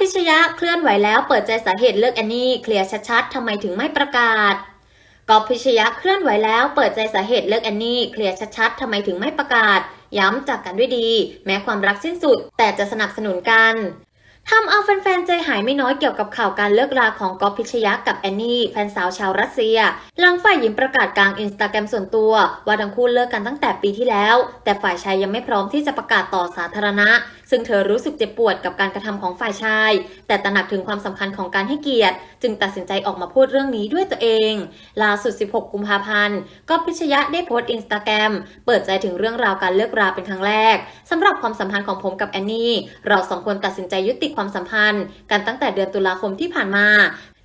พิชยะเคลื่อนไหวแล้วเปิดใจสาเหตุเลิกแอนนี่เคลียร์ชัดๆทำไมถึงไม่ประกาศกอบพิชยะเคลื่อนไหวแล้วเปิดใจสาเหตุเลิกแอนนี่เคลียร์ชัดๆทำไมถึงไม่ประกาศ ย้ำจากกันด้วยดี แม้ความรักสิ้นสุด แต่จะสนับสนุนกัน ทำเอาแฟนๆ ใจหายไม่น้อยเกี่ยวกับข่าวการเลิกราของกอบพิชยะกับแอนนี่ แฟนสาวชาวรัสเซีย หลังฝ่ายหญิงประกาศกลางอินสตาแกรมส่วนตัว ว่าทั้งคู่เลิกกันตั้งแต่ปีที่แล้ว แต่ฝ่ายชายยังไม่พร้อมที่จะประกาศต่อสาธารณะ ซึ่งเธอรู้สึกเจ็บปวดกับการกระทำของฝ่ายชาย แต่ตระหนักถึงความสำคัญของการให้เกียรติ จึงตัดสินใจออกมาพูดเรื่องนี้ด้วยตัวเองล่าสุด 16 กุมภาพันธ์ก็พิชยะได้โพสต์อินสตาแกรมเปิดใจถึงเรื่องราวการเลิกราเป็นครั้งแรกสำหรับความสัมพันธ์ของผมกับแอนนี่เราสองคนตัดสินใจยุติความสัมพันธ์ กันตั้งแต่เดือนตุลาคมที่ผ่านมา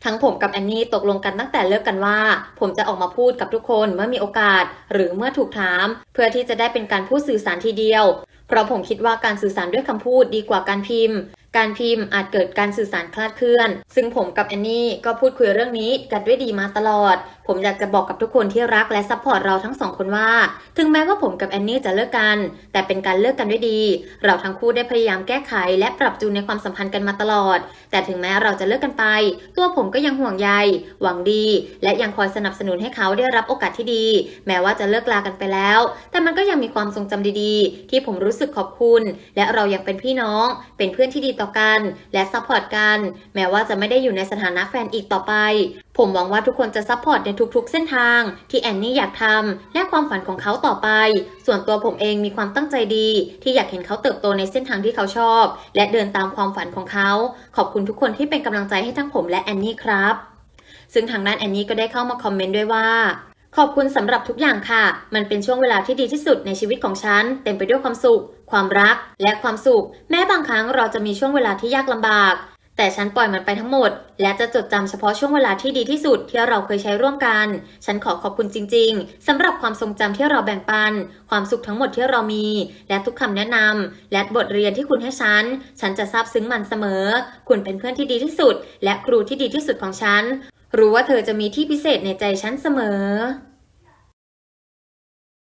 ทั้งผมกับแอนนี่ตกลงกันตั้งแต่เลิกกันว่า ผมจะออกมาพูดกับทุกคนเมื่อมีโอกาส หรือเมื่อถูกถาม เพื่อที่จะได้เป็นการพูดสื่อสารทีเดียว เพราะผมคิดว่าการสื่อสารด้วยคำพูดดีกว่าการพิมพ์การพิมพ์อาจเกิดการสื่อสารคลาดเคลื่อน ซึ่งผมกับแอนนี่ก็พูดคุยเรื่องนี้กันด้วยดีมาตลอดผมอยากจะบอกกับทุกคนที่รักและซัพพอร์ตเราทั้งสองคนว่า ถึงแม้ว่าผมกับแอนนี่จะเลิกกัน แต่เป็นการเลิกกันด้วยดี เราทั้งคู่ได้พยายามแก้ไข และปรับจูนในความสัมพันธ์กันมาตลอด แต่ถึงแม้เราจะเลิกกันไป ตัวผมก็ยังห่วงใย หวังดี และยังคอยสนับสนุนให้เขาได้รับโอกาสที่ดี แม้ว่าจะเลิกลากันไปแล้ว แต่มันก็ยังมีความทรงจำดีๆ ที่ผมรู้สึกขอบคุณ และเรายังเป็นพี่น้อง เป็นเพื่อนที่ดีต่อกัน และซัพพอร์ตกัน แม้ว่าจะไม่ได้อยู่ในสถานะแฟนอีกต่อไป ผมหวังว่าทุกคนจะซัพพอร์ตในทุกๆ เส้นทาง ที่แอนนี่อยากทำและความฝันของเขาต่อไป ส่วนตัวผมเองมีความตั้งใจดี ที่อยากเห็นเขาเติบโตในเส้นทางที่เขาชอบ และเดินตามความฝันของเขา ขอบคุณทุกคนที่เป็นกำลังใจให้ทั้งผมและแอนนี่ครับ ซึ่งทางด้านแอนนี่ก็ได้เข้ามาคอมเมนต์ด้วยว่า ขอบคุณสำหรับทุกอย่างค่ะ มันเป็นช่วงเวลาที่ดีที่สุดในชีวิตของฉัน เต็มไปด้วยความสุข ความรัก และความสุข แม้บางครั้งเราจะมีช่วงเวลาที่ยากลำบาก แต่ฉันปล่อยมันไปทั้งหมด และจะจดจำเฉพาะช่วงเวลาที่ดีที่สุดที่เราเคยใช้ร่วมกัน ฉันขอขอบคุณจริง ๆสำหรับความทรงจำที่เราแบ่งปัน ความสุขทั้งหมดที่เรามี และทุกคำแนะนำและบทเรียนที่คุณให้ฉัน ฉันจะซาบซึ้งมันเสมอ คุณเป็นเพื่อนที่ดีที่สุด และครูที่ดีที่สุดของฉัน รู้ว่าเธอจะมีที่พิเศษในใจฉันเสมอ